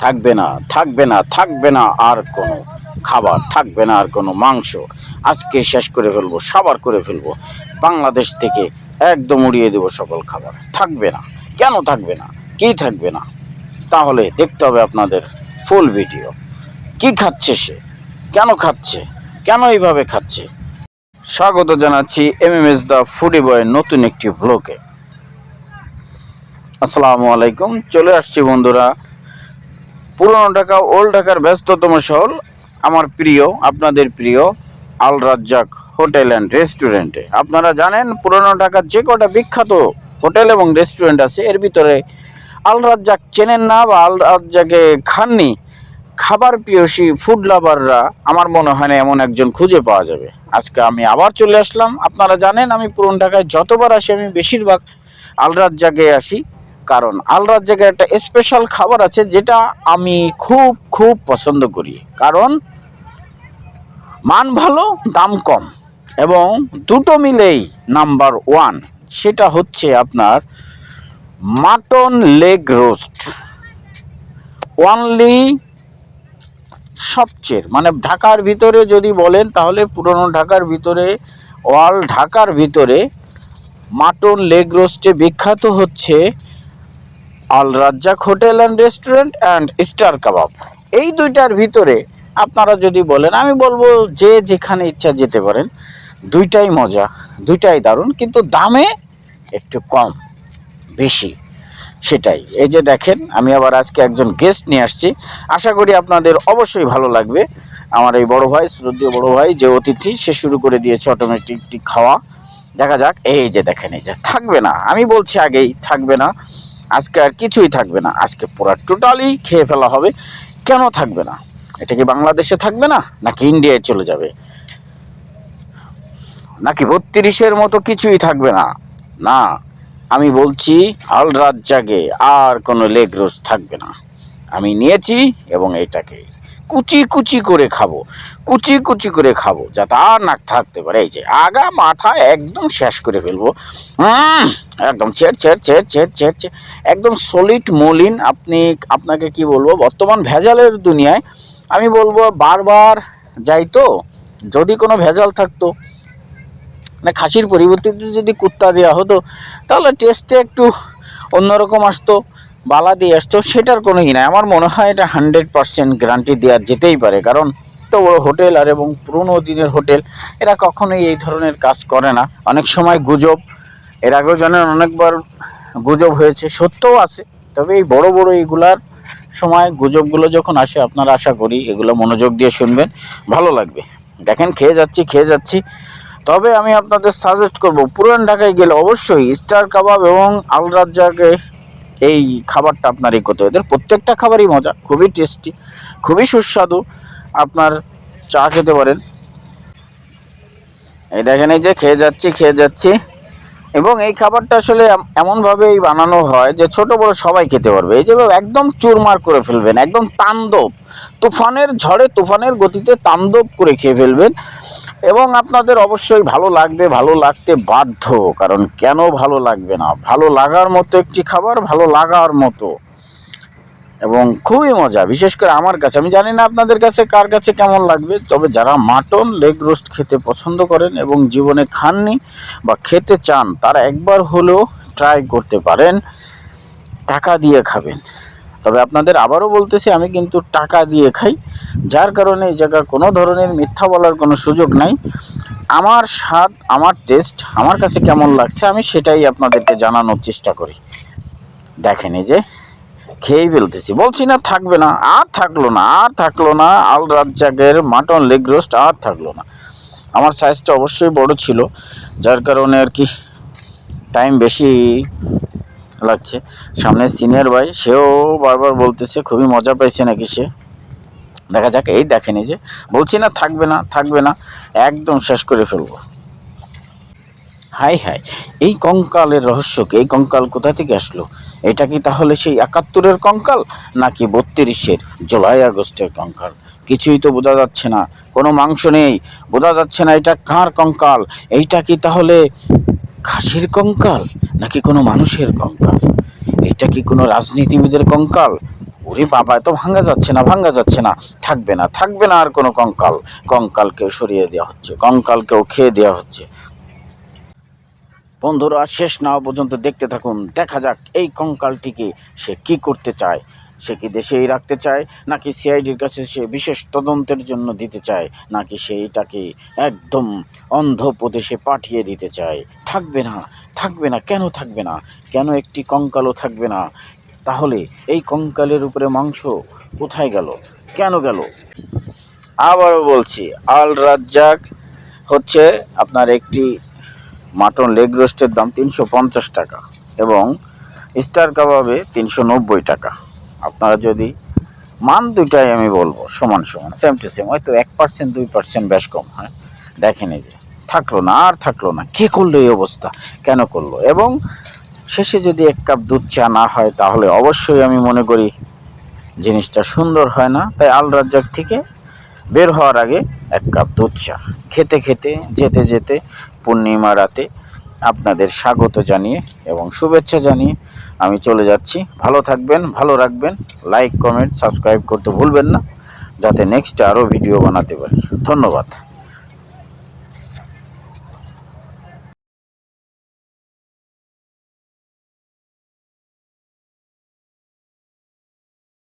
থাকবে না থাকবে না থাকবে না আর কোনো খাবার, থাকবে না আর কোনো মাংস। আজকে শেষ করে ফেলব, সাবার করে ফেলব। বাংলাদেশ থেকে একদম উড়িয়ে দেবো সকল খাবার। থাকবে না, কেন থাকবে না, কি থাকবে না? তাহলে দেখতে হবে আপনাদের ফুল ভিডিও কি খাচ্ছে সে? কেন খাচ্ছে? কেন এইভাবে খাচ্ছে? স্বাগত জানাচ্ছি M M S the foodie বয়ের নতুন একটি ভ্লগে আসসালামু আলাইকুম। চলে আসছি বন্ধুরা পুরনো ঢাকা ওল্ড ঢাকার ব্যস্ততম শহর, আমার প্রিয়, আপনাদের প্রিয় আল রাজ্জাক হোটেল অ্যান্ড রেস্টুরেন্টে আপনারা জানেন, পুরনো ঢাকার যে কটা বিখ্যাত হোটেল এবং রেস্টুরেন্ট আছে, এর ভিতরে আল রাজ্জাক চেনেন না বা আল রাজ্জাকে খাননি, খাবার প্রিয়সী ফুড লাভাররা আমার মনে হয় না এমন একজন খুঁজে পাওয়া যাবে। আজকে আমি আবার চলে আসলাম। আপনারা জানেন, আমি পুরন ঢাকায় যতবার আসি, আমি বেশিরভাগ আল রাজ্জাকে আসি। কারণ আল রাজ্জাকের একটা স্পেশাল খাবার আছে যেটা আমি খুব খুব পছন্দ করি। কারণ মান ভালো, দাম কম এবং দুটো মিলেই নাম্বার ওয়ান সেটা হচ্ছে আপনার মাটন লেগ রোস্ট। অনলি সবচেয়ে মানে ঢাকার ভিতরে যদি বলেন তাহলে পুরনো ঢাকার ভিতরে অল ঢাকার ভিতরে মাটন লেগ রোস্টে বিখ্যাত হচ্ছে Al Razzak hotel and restaurant and star kebab. এই দুইটার ভিতরে আপনারা যদি বলেন, আমি বলব যে যেখানে ইচ্ছা যেতে পারেন, দুইটাই মজা, দুইটাই দারুণ, কিন্তু দামে একটু কম, বেশি, সেটাই। এই যে দেখেন, আমি আবার আজকে একজন গেস্ট নিয়ে আসছি। আশা করি আপনাদের অবশ্যই ভালো লাগবে। আমার এই বড় ভাই, শ্রদ্ধীয় বড় ভাই, যে অতিথি, সে শুরু করে দিয়েছে অটোমেটিকটি খাওয়া। দেখা যাক, এই যে দেখেন, এই যে, থাকবে না। আমি বলছি আগেই, থাকবে না। আজকে আর কিছুই থাকবে না। আজকে পুরো টোটালি খেয়ে ফেলা হবে। কেন থাকবে না? এটা কি বাংলাদেশে থাকবে না? নাকি ইন্ডিয়ায় চলে যাবে? নাকি বত্রিশের মতো কিছুই থাকবে না? না, আমি বলছি হাল রাত জাগে আর কোনো লেগ রোজ থাকবে না। আমি নিয়েছি এবং এটাকে কুচি কুচি করে খাব, কুচি কুচি করে খাব, যাতে আর না থাকতে পারে। এই যে আগা মাথা একদম শেষ করে ফেলব। একদম ছেড় ছেড় ছেড় ছেড় ছেড় ছেড়, একদম সলিড মলিন। আপনি, আপনাকে কি বলব? বর্তমান ভেজালের দুনিয়ায় আমি বলব বারবার যাই তো, যদি কোনো ভেজাল থাকতো মানে খাসির পরিবর্তিতে যদি কুত্তা দেওয়া হতো, তাহলে টেস্টে একটু অন্যরকম আসতো। বালা দিয়ে আসতো, সেটার কোনো ই নাই। আমার মনে হয় এটা হান্ড্রেড পারসেন্ট গ্যারান্টি দেওয়া যেতেই পারে, কারণ তো বড় হোটেল আর এবং পুরনো দিনের হোটেল, এরা কখনোই এই ধরনের কাজ করে না। অনেক সময় গুজব, এর আগেও জানেন অনেকবার গুজব হয়েছে, সত্যও আছে। তবে এই বড় বড় এইগুলার সময় গুজবগুলো যখন আসে, আপনারা আশা করি এগুলো মনোযোগ দিয়ে শুনবেন, ভালো লাগবে। দেখেন, খেয়ে যাচ্ছি খেয়ে যাচ্ছি। তবে আমি আপনাদের সাজেস্ট করব, পুরান ঢাকায় গেলে অবশ্যই স্টার কাবাব এবং আল রাজ্জাকে এই খাবারটা আপনার এই করতে এদের প্রত্যেকটা খাবারই মজা, খুবই টেস্টি খুবই সুস্বাদু। আপনার চা খেতে পারেন। এই দেখেন এই যে খেয়ে যাচ্ছি খেয়ে যাচ্ছি। এবং এই খাবারটা আসলে এম- এমনভাবেই বানানো হয় যে ছোট বড় সবাই খেতে পারবে। এই যে একদম চুরমার করে ফেলবেন, একদম তাণ্ডব, তুফানের ঝড়ে তুফানের গতিতে তাণ্ডব করে খেয়ে ফেলবেন এবং আপনাদের অবশ্যই ভালো লাগবে, ভালো লাগতে বাধ্য, কারণ কেন ভালো লাগবে না? ভালো লাগার মতো একটি খাবার, ভালো লাগার মতো। এবং খুবই মজা, বিশেষ করে আমার কাছে। আমি জানি না আপনাদের কাছে কার কাছে কেমন লাগবে, তবে যারা মাটন, লেগ রোস্ট খেতে পছন্দ করেন এবং জীবনে খাননি বা খেতে চান, তারা একবার হলেও ট্রাই করতে পারেন, টাকা দিয়ে খাবেন। তবে আপনাদের আবারও বলতেছি, আমি কিন্তু টাকা দিয়ে খাই, যার কারণে এই জায়গায় কোনো ধরনের মিথ্যা বলার কোনো সুযোগ নাই। আমার স্বাদ, আমার টেস্ট আমার কাছে কেমন লাগছে, আমি সেটাই আপনাদেরকে জানানোর চেষ্টা করি। দেখেন এই যে খেয়েই ফেলতেছি। বলছি, না, থাকবে না। আর থাকল না, আর থাকল না। আল রাজ্জাকের মাটন লেগ রোস্ট আর থাকল না। আমার সাইজটা অবশ্যই বড় ছিল, যার কারণে আর কি টাইম বেশি লাগছে। সামনে সিনিয়র ভাই, সেও বারবার বলতেছে, খুবই মজা পাইছে নাকি সে? দেখা যাক, এই দেখেনি যে। বলছি, না, থাকবে না থাকবে না। একদম শেষ করে ফেলব। হাই হাই এই কঙ্কালের রহস্য কি? এই কঙ্কাল কোথা থেকে আসলো? এটা কি তাহলে সেই একাত্তরের কঙ্কাল, নাকি বত্রিশের জুলাই আগস্টের কঙ্কাল? কিছুই তো বোঝা যাচ্ছে না, কোনো মাংস নেই। বোঝা যাচ্ছে না এটা কার কঙ্কাল? এইটা কি তাহলে খাসির কঙ্কাল, নাকি কোনো মানুষের কঙ্কাল? এটা কি কোনো রাজনীতিবিদের কঙ্কাল? ওরে বাবা এত ভাঙ্গা যাচ্ছে না, ভাঙ্গা যাচ্ছে না। থাকবে না থাকবে না আর কোনো কঙ্কাল। কঙ্কালকেও সরিয়ে দেওয়া হচ্ছে, কঙ্কালকেও খেয়ে দেওয়া হচ্ছে। বন্ধুরা, শেষ না পর্যন্ত দেখতে থাকুন। দেখা যাক এই কঙ্কালটিকে সে কি করতে চায়। সে কি দেশেই রাখতে চায়, নাকি সিআইডির কাছে সে বিশেষ তদন্তের জন্য দিতে চায়, নাকি সে এটাকে একদম অন্ধ প্রদেশে পাঠিয়ে দিতে চায়? থাকবে না থাকবে না, কেন থাকবে না? কেন একটি কঙ্কালও থাকবে না? তাহলে এই কঙ্কালের উপরে মাংস কোথায় গেল? কেন গেল? আবারও বলছি, আল রাজ্জাক হচ্ছে আপনার একটি মাটন লেগ রোস্টের দাম তিনশো পঞ্চাশ টাকা এবং স্টার কাবাবে তিনশো নব্বই টাকা। আপনারা যদি মান দুইটাই আমি বলব, সমান সমান সেম টু সেম হয়তো এক পার্সেন্ট দুই পার্সেন্ট বেশ কম, হয়? দেখেনি যে, থাকল না আর থাকল না, কে করল এই অবস্থা, কেন করল? এবং শেষে যদি এক কাপ দুধ চা না হয়, তাহলে অবশ্যই আমি মনে করি জিনিসটা সুন্দর হয় না। তাই আল রাজ্জাক থেকে বের হওয়ার আগে এক কাপ দুধ চা। খেতে খেতে, যেতে যেতে পূর্ণিমা রাতে আপনাদের স্বাগত জানিয়ে এবং শুভেচ্ছা জানিয়ে আমি চলে যাচ্ছি। ভালো থাকবেন, ভালো রাখবেন। লাইক কমেন্ট সাবস্ক্রাইব করতে ভুলবেন না, যাতে নেক্সট আরও ভিডিও বানাতে পারি। ধন্যবাদ।